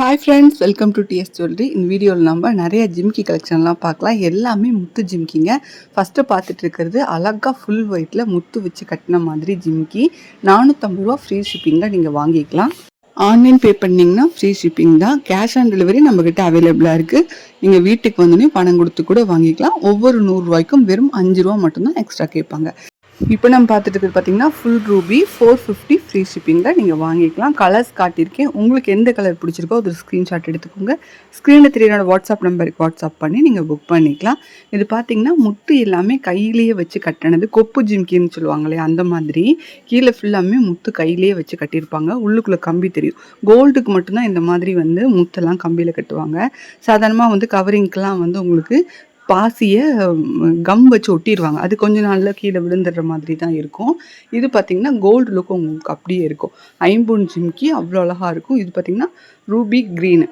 Hi friends welcome to DS jewellery இந்த வீடியோவில் நம்ம நிறைய ஜிம்கி கலெக்ஷன்லாம் பார்க்கலாம். எல்லாமே முத்து ஜிம்கிங்க ஃபஸ்ட்டு பார்த்துட்டு இருக்கிறது அழகாக ஃபுல் ஒயிட்டில் முத்து வச்சு கட்டின மாதிரி ஜிம்கி நானூற்றம்பது ரூபா ஃப்ரீ ஷிப்பிங்கில் நீங்கள் வாங்கிக்கலாம். ஆன்லைன் பே பண்ணிங்கன்னா ஃப்ரீ ஷிப்பிங் தான். கேஷ் ஆன் டெலிவரி நம்மக்கிட்ட அவைலபிளாக இருக்குது நீங்கள் வீட்டுக்கு வந்தோடனே பணம் கொடுத்து கூட வாங்கிக்கலாம். ஒவ்வொரு நூறுரூவாய்க்கும் வெறும் அஞ்சு ரூபா மட்டும்தான் எக்ஸ்ட்ரா கேட்பாங்க. இப்போ நம்ம பார்த்துட்டு இருக்கிறது பார்த்தீங்கன்னா full ruby four fifty free ஷிப்பிங்கில் நீங்கள் வாங்கிக்கலாம். கலர்ஸ் காட்டியிருக்கேன். உங்களுக்கு எந்த கலர் பிடிச்சிருக்கோ ஒரு ஸ்க்ரீன்ஷாட் எடுத்துக்கோங்க. ஸ்க்ரீனில் தெரியாத வாட்ஸ்அப் நம்பருக்கு வாட்ஸ்அப் பண்ணி நீங்கள் புக் பண்ணிக்கலாம். இது பார்த்தீங்கன்னா முட்டு எல்லாமே கையிலேயே வச்சு கட்டினது. கொப்பு ஜிம்கின்னு சொல்லுவாங்களே அந்த மாதிரி. கீழே ஃபுல்லாமே முத்து கையிலேயே வச்சு கட்டியிருப்பாங்க. உள்ளுக்குள்ளே கம்பி தெரியும். கோல்டுக்கு மட்டும்தான் இந்த மாதிரி வந்து முத்தெல்லாம் கம்பியில் கட்டுவாங்க. சாதாரணமாக வந்து கவரிங்க்கெலாம் வந்து உங்களுக்கு பாசியை கம் வச்சு ஒட்டிடுவாங்க அது கொஞ்ச நாளில் கீழே விழுந்துடுற மாதிரி தான் இருக்கும். இது பார்த்திங்கன்னா கோல்டு லுக் உங்களுக்கு அப்படியே இருக்கும். ஐம்பூன் ஜிம்கி அவ்வளோ அழகாக இருக்கும். இது பார்த்திங்கன்னா ரூபி க்ரீனு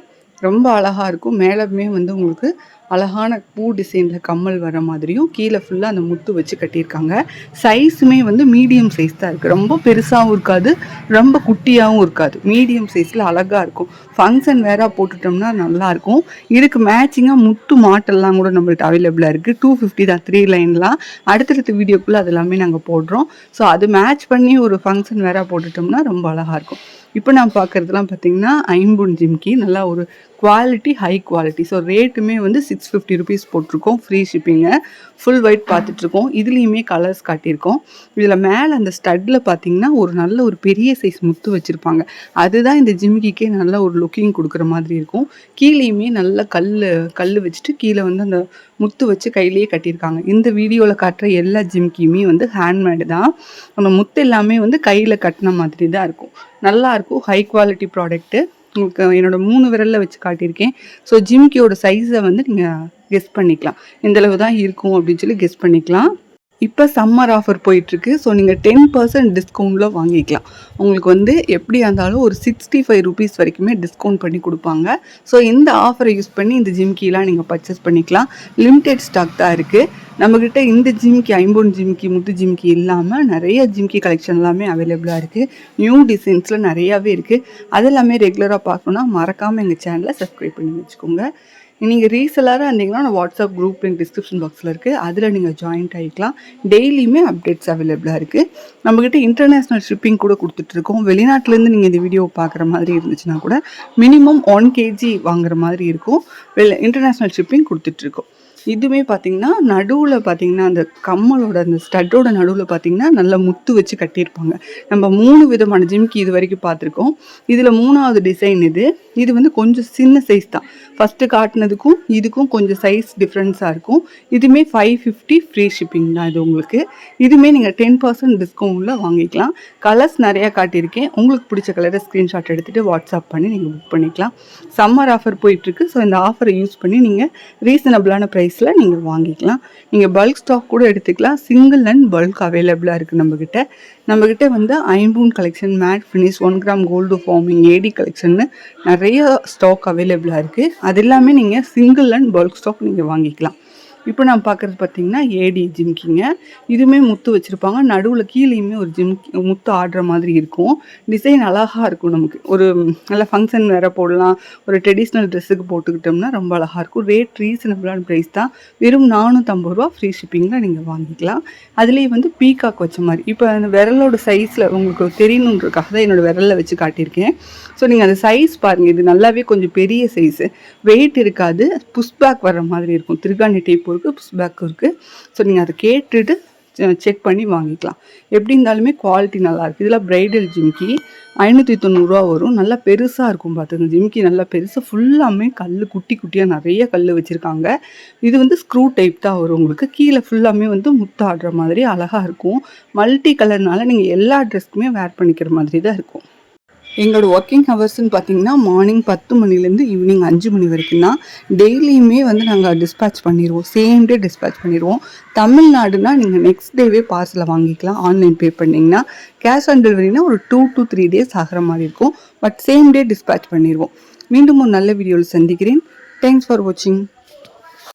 ரொம்ப அழகாக இருக்கும். மேலுமே வந்து உங்களுக்கு அழகான பூ டிசைனில் கம்மல் வர மாதிரியும் கீழே ஃபுல்லாக அந்த முத்து வச்சு கட்டியிருக்காங்க. சைஸுமே வந்து மீடியம் சைஸ் தான் இருக்குது ரொம்ப பெருசாகவும் இருக்காது ரொம்ப குட்டியாகவும் இருக்காது. மீடியம் சைஸில் அழகாக இருக்கும். ஃபங்க்ஷன் வேற போட்டுட்டோம்னா நல்லாயிருக்கும் இதுக்கு மேட்சிங்காக முத்து மாட்டெல்லாம் கூட நம்மள்ட்ட அவைலபிளாக இருக்குது டூ ஃபிஃப்டி தான் த்ரீ லைன்லாம் அடுத்தடுத்த வீடியோக்குள்ளே அது எல்லாமே நாங்கள் போடுறோம். ஸோ அது மேட்ச் பண்ணி ஒரு ஃபங்க்ஷன் வேற போட்டுட்டோம்னா ரொம்ப அழகாக இருக்கும். இப்போ நான் பார்க்குறதுலாம் பார்த்தீங்கன்னா ஐம்பூன் ஜிம்கி நல்லா ஒரு குவாலிட்டி ஹை குவாலிட்டி ஸோ ரேட்டுமே வந்து சிக்ஸ் ஃபிஃப்டி ருபீஸ் போட்டிருக்கோம் ஃப்ரீ ஷிப்பிங்கை ஃபுல் ஒயிட் பார்த்துட்ருக்கோம். இதுலேயுமே கலர்ஸ் காட்டியிருக்கோம். இதில் மேலே அந்த ஸ்டட்டில் பார்த்தீங்கன்னா ஒரு நல்ல ஒரு பெரிய சைஸ் முத்து வச்சுருப்பாங்க. அதுதான் இந்த ஜிம்கிக்கே நல்ல ஒரு லுக்கிங் கொடுக்குற மாதிரி இருக்கும். கீழேயுமே நல்ல கல் கல் வச்சுட்டு கீழே வந்து அந்த முத்து வச்சு கையிலேயே கட்டியிருக்காங்க. இந்த வீடியோவில் காட்டுற எல்லா ஜிம்கியுமே வந்து ஹேண்ட்மேடு தான். அந்த முத்து எல்லாமே வந்து கையில் கட்டின மாதிரி தான் இருக்கும். நல்லாயிருக்கும் ஹை குவாலிட்டி ப்ராடக்ட்டு உங்களுக்கு என்னோடய மூணு விரலில் வச்சு காட்டியிருக்கேன். ஸோ ஜிம்கியோட சைஸை வந்து நீங்கள் கெஸ் பண்ணிக்கலாம். இந்தளவு தான் இருக்கும் அப்படின்னு சொல்லி கெஸ் பண்ணிக்கலாம். இப்போ சம்மர் ஆஃபர் போயிட்டுருக்கு. ஸோ நீங்கள் டென் பர்சன்ட் டிஸ்கவுண்ட்டில் வாங்கிக்கலாம். உங்களுக்கு வந்து எப்படி இருந்தாலும் ஒரு சிக்ஸ்டி ஃபைவ் ருபீஸ் வரைக்குமே டிஸ்கவுண்ட் பண்ணி கொடுப்பாங்க. ஸோ இந்த ஆஃபரை யூஸ் பண்ணி இந்த ஜிம்கிலாம் நீங்கள் பர்ச்சேஸ் பண்ணிக்கலாம். லிமிடெட் ஸ்டாக் தான் இருக்குது நம்மக்கிட்ட இந்த ஜிம்கி ஐம்பொன் ஜிம்கி முத்து ஜிம்கி இல்லாமல் நிறைய ஜிம்கி கலெக்ஷன் எல்லாமே அவைலபிளாக இருக்குது நியூ டிசைன்ஸில் நிறையாவே இருக்குது அது எல்லாமே ரெகுலராக பார்க்கணுன்னா மறக்காமல் எங்கள் சேனலை சப்ஸ்கிரைப் பண்ணி வச்சுக்கோங்க. நீங்கள் ரீசெல்லராக இருந்தீங்கன்னா நான் வாட்ஸ்அப் குரூப் லிங்க் டிஸ்கிரிப்ஷன் பாக்ஸில் இருக்குது அதில் நீங்கள் ஜாயின்ட் ஆகிக்கலாம் டெய்லியுமே அப்டேட்ஸ் அவைலபிளாக இருக்குது நம்மக்கிட்ட இன்டர்நேஷ்னல் ஷிப்பிங் கூட கொடுத்துட்ருக்கோம் வெளிநாட்டிலேருந்து நீங்கள் இந்த வீடியோ பார்க்குற மாதிரி இருந்துச்சுன்னா கூட மினிமம் ஒன் கேஜி வாங்குற மாதிரி இருக்கும். வெளி இன்டர்நேஷ்னல் ஷிப்பிங் கொடுத்துட்ருக்கோம் இதுவுமே பார்த்தீங்கன்னா நடுவில் பார்த்தீங்கன்னா அந்த கம்மலோட அந்த ஸ்டட்டோட நடுவில் பார்த்தீங்கன்னா நல்லா முத்து வச்சு கட்டியிருப்பாங்க. நம்ம மூணு விதமான ஜிம்கி இது வரைக்கும் பார்த்துருக்கோம் இதில் மூணாவது டிசைன் இது. இது வந்து கொஞ்சம் சின்ன சைஸ் தான். ஃபஸ்ட்டு காட்டினதுக்கும் இதுக்கும் கொஞ்சம் சைஸ் டிஃப்ரென்ஸாக இருக்கும். இதுவுமே ஃபைவ் ஃபிஃப்டி ஃப்ரீ ஷிப்பிங் தான் இது உங்களுக்கு. இதுவுமே நீங்கள் டென் பர்சன்ட் டிஸ்கவுண்ட்டில் வாங்கிக்கலாம். கலர்ஸ் நிறையா காட்டியிருக்கேன். உங்களுக்கு பிடிச்ச கலரை ஸ்க்ரீன்ஷாட் எடுத்துகிட்டு வாட்ஸ்அப் பண்ணி நீங்கள் புக் பண்ணிக்கலாம். சம்மர் ஆஃபர் போயிட்டுருக்கு ஸோ இந்த ஆஃபரை யூஸ் பண்ணி நீங்கள் ரீசனபிளான ப்ரைஸ் ப்ரைஸில் நீங்கள் வாங்கிக்கலாம். நீங்கள் பல்க் ஸ்டாக் கூட எடுத்துக்கலாம். சிங்கிள் அண்ட் பல்க் அவைலபிளாக இருக்குது நம்மக்கிட்ட நம்மக்கிட்ட வந்து ஐம்பூன் collection matte finish one gram gold forming AD கலெக்ஷன்னு நிறைய ஸ்டாக் அவைலபிளாக இருக்குது அது எல்லாமே நீங்கள் சிங்கிள் அண்ட் பல்க் ஸ்டாக் நீங்கள் வாங்கிக்கலாம். இப்போ நான் பார்க்குறது பார்த்தீங்கன்னா ஏடி ஜிம்கிங்க இதுவுமே முத்து வச்சுருப்பாங்க. நடுவில் கீழேயுமே ஒரு ஜிம் முத்து ஆடுற மாதிரி இருக்கும். டிசைன் அழகாக இருக்கும் நமக்கு. ஒரு நல்ல ஃபங்க்ஷன் வேறு போடலாம். ஒரு ட்ரெடிஷ்னல் ட்ரெஸ்ஸுக்கு போட்டுக்கிட்டோம்னா ரொம்ப அழகாக இருக்கும். ரேட் ரீசனபிளான ப்ரைஸ் தான். வெறும் நானூற்றம்பது ரூபா ஃப்ரீ ஷிப்பிங்கில் நீங்கள் வாங்கிக்கலாம். அதுலேயே வந்து பீகாக் வச்ச மாதிரி. இப்போ அந்த விரலோட சைஸில் உங்களுக்கு தெரியணுன்றக்காக தான் என்னோடய விரலில் வச்சு காட்டியிருக்கேன். ஸோ நீங்கள் அந்த சைஸ் பாருங்கள் இது நல்லாவே கொஞ்சம் பெரிய சைஸு வெயிட் இருக்காது. புஷ்பேக் வர மாதிரி இருக்கும். திருகாணி டேப் இருக்குது புஷ் பேக்கும் இருக்குது ஸோ நீங்கள் அதை கேட்டுட்டு செக் பண்ணி வாங்கிக்கலாம். எப்படி இருந்தாலுமே குவாலிட்டி நல்லாயிருக்கு இதில் ப்ரைடல் ஜிம்கி ஐநூற்றி தொண்ணூறுரூவா வரும். நல்லா பெருசாக இருக்கும் பார்த்துங்க ஜிம்கி நல்லா பெருசாக ஃபுல்லாமே கல் குட்டி குட்டியாக நிறைய கல் வச்சுருக்காங்க. இது வந்து ஸ்க்ரூ டைப் தான் வரும் உங்களுக்கு. கீழே ஃபுல்லாமே வந்து முத்தாடுற மாதிரி அழகாக இருக்கும். மல்டி கலர்னால நீங்கள் எல்லா ட்ரெஸ்க்குமே வேர் பண்ணிக்கிற மாதிரி தான் இருக்கும். எங்களோட ஒர்க்கிங் ஹவர்ஸ்ன்னு பார்த்தீங்கன்னா மார்னிங் பத்து மணிலேருந்து ஈவினிங் அஞ்சு மணி வரைக்கும் தான் டெய்லியுமே வந்து நாங்கள் டிஸ்பேச் பண்ணிடுவோம் சேம் டே டிஸ்பேச் பண்ணிடுவோம் தமிழ்நாடுனா நீங்கள் நெக்ஸ்ட் டேவே பார்சலை வாங்கிக்கலாம். ஆன்லைன் பே பண்ணிங்கன்னா கேஷ் ஆன் டெலிவரினா ஒரு டூ டு த்ரீ டேஸ் ஆகிற மாதிரி இருக்கும். பட் சேம் டே டிஸ்பேச் பண்ணிடுவோம் மீண்டும் ஒரு நல்ல வீடியோவில் சந்திக்கிறேன். தேங்க்ஸ் ஃபார் வாட்சிங்